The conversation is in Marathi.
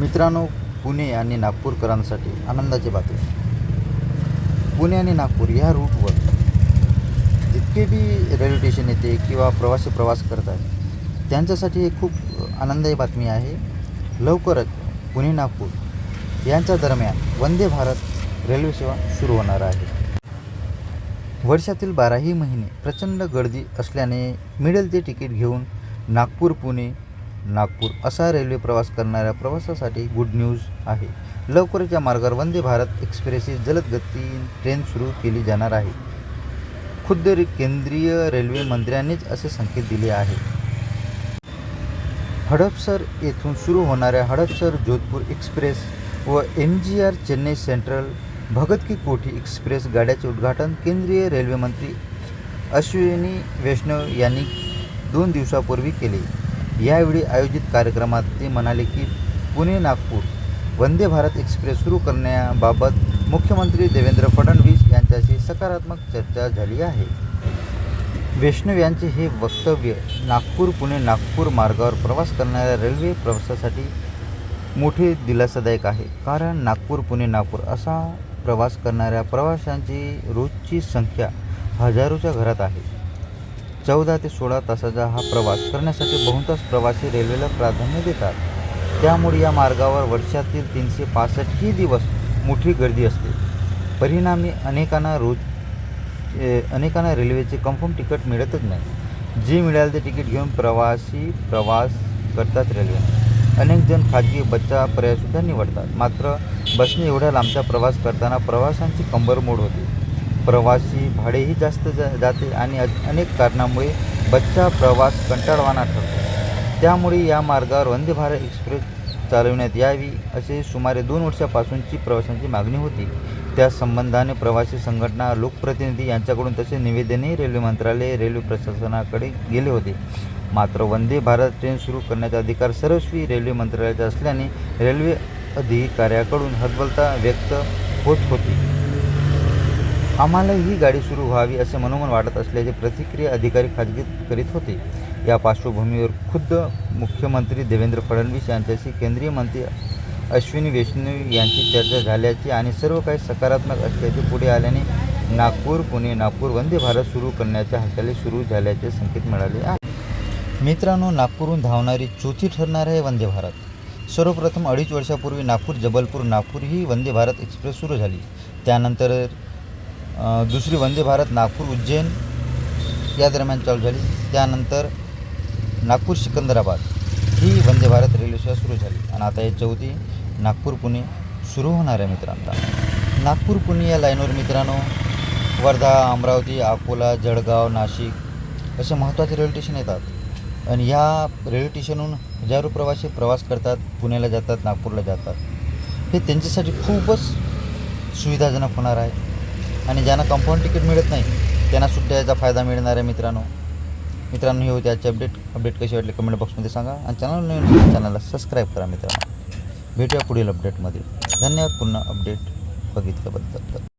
मित्रांनो पुणे आणि नागपूरकरांसाठी आनंदाची बातमी. पुणे आणि नागपूर ह्या रूटवर जितके बी रेल्वे स्टेशन येते किंवा प्रवासी प्रवास करतात त्यांच्यासाठी हे खूप आनंदाची बातमी आहे. लवकरच पुणे नागपूर यांच्या दरम्यान वंदे भारत रेल्वे सेवा सुरू होणार आहे. वर्षातील बाराही महिने प्रचंड गर्दी असल्याने मिळेल ते तिकीट घेऊन नागपूर पुणे नागपूर असा रेल्वे प्रवास करणाऱ्या प्रवासासाठी गुड न्यूज आहे. लवकरच या मार्गावर वंदे भारत एक्सप्रेस ही जलद गती ट्रेन सुरू केली जाणार आहे. खुद्द केंद्रीय रेल्वे मंत्र्यांनीच असे संकेत दिले आहे. हडपसर येथून सुरू होणाऱ्या हडपसर जोधपूर एक्सप्रेस व M G R Chennai central Bhagat ki Kothi express गाड्याचे उद्घाटन केंद्रीय रेल्वे मंत्री अश्विनी वैष्णव यांनी दोन दिवसापूर्वी केले. यावेळी आयोजित कार्यक्रमात ते म्हणाले की पुणे नागपूर वंदे भारत एक्सप्रेस सुरू करण्याबाबत मुख्यमंत्री देवेंद्र फडणवीस यांच्याशी सकारात्मक चर्चा झाली आहे. वैष्णव यांचे हे वक्तव्य नागपूर पुणे नागपूर मार्गावर प्रवास करणाऱ्या रेल्वे प्रवासासाठी मोठे दिलासादायक आहे. कारण नागपूर पुणे नागपूर असा प्रवास करणाऱ्या प्रवाशांची रोजची संख्या हजारोच्या घरात आहे. चौदा ते सोळा तासाचा हा प्रवास करण्यासाठी बहुतांश प्रवासी रेल्वेला प्राधान्य देतात. त्यामुळे या मार्गावर वर्षातील तीनशे पासष्टही दिवस मोठी गर्दी असते. परिणामी अनेकांना रोज अनेकांना रेल्वेचे कन्फर्म तिकीट मिळतच नाही. जे मिळाले ते तिकीट घेऊन प्रवासी प्रवास करतात रेल्वे. अनेक जण खाजगी बसचा पर्यायसुद्धा निवडतात. मात्र बसने एवढ्या लांबचा प्रवास करताना प्रवाशांची कंबर मोड होते. प्रवासी भाडेही जास्त जा जाते आणि अनेक कारणामुळे बसचा प्रवास कंटाळवाणा ठरतो. त्यामुळे या मार्गावर वंदे भारत एक्सप्रेस चालवण्यात यावी असे सुमारे दोन वर्षापासूनची प्रवाशांची मागणी होती. त्या संबंधाने प्रवासी संघटना लोकप्रतिनिधी यांच्याकडून तसे निवेदनही रेल्वे मंत्रालय रेल्वे प्रशासनाकडे गेले होते. मात्र वंदे भारत ट्रेन सुरू करण्याचा अधिकार सर्वस्वी रेल्वे मंत्रालयाचा असल्याने रेल्वे अधिकाऱ्याकडून हतबलता व्यक्त होत होती. आम्हाला ही गाडी सुरू व्हावी असे मनोमन वाटत असल्याची प्रतिक्रिया अधिकारी खाजगी करीत होते. या पार्श्वभूमीवर खुद्द मुख्यमंत्री देवेंद्र फडणवीस यांच्याशी केंद्रीय मंत्री अश्विनी वैष्णव यांची चर्चा झाल्याची आणि सर्व काही सकारात्मक असल्याचे पुढे आल्याने नागपूर पुणे नागपूर वंदे भारत सुरू करण्याच्या हालचाली सुरू झाल्याचे संकेत मिळाले आहे मित्रांनो नागपूरहून धावणारी चौथी ठरणार आहे वंदे भारत. सर्वप्रथम अडीच वर्षापूर्वी नागपूर जबलपूर नागपूर ही वंदे भारत एक्सप्रेस सुरू झाली. त्यानंतर दुसरी वंदे भारत नागपूर उज्जैन या दरम्यान चालू झाली. त्यानंतर नागपूर सिकंदराबाद ही वंदे भारत रेल्वे सेवा सुरू झाली. आणि आता ही चौथी नागपूर पुणे सुरू होणार आहे मित्रांनो. नागपूर पुणे या लाईनवर मित्रांनो वर्धा अमरावती अकोला जळगाव नाशिक असे महत्त्वाचे रेल्वे स्टेशन येतात. आणि ह्या रेल्वे स्टेशनहून हजारो प्रवासी प्रवास करतात पुण्याला जातात नागपूरला जातात. हे त्यांच्यासाठी खूपच सुविधाजनक होणार आहे. आणि ज्यांना कंपाऊंड तिकीट मिळत नाही त्यांना सुद्धा याचा फायदा मिळणार आहे मित्रांनो. मित्रांनो हे होते आजचे अपडेट अपडेट कशी वाटले कमेंट बॉक्समध्ये सांगा. आणि चॅनल नवीन चॅनलला सबस्क्राईब करा मित्रांनो. भेटूया पुढील अपडेटमध्ये धन्यवाद. पुन्हा अपडेट बघितल्याबद्दल.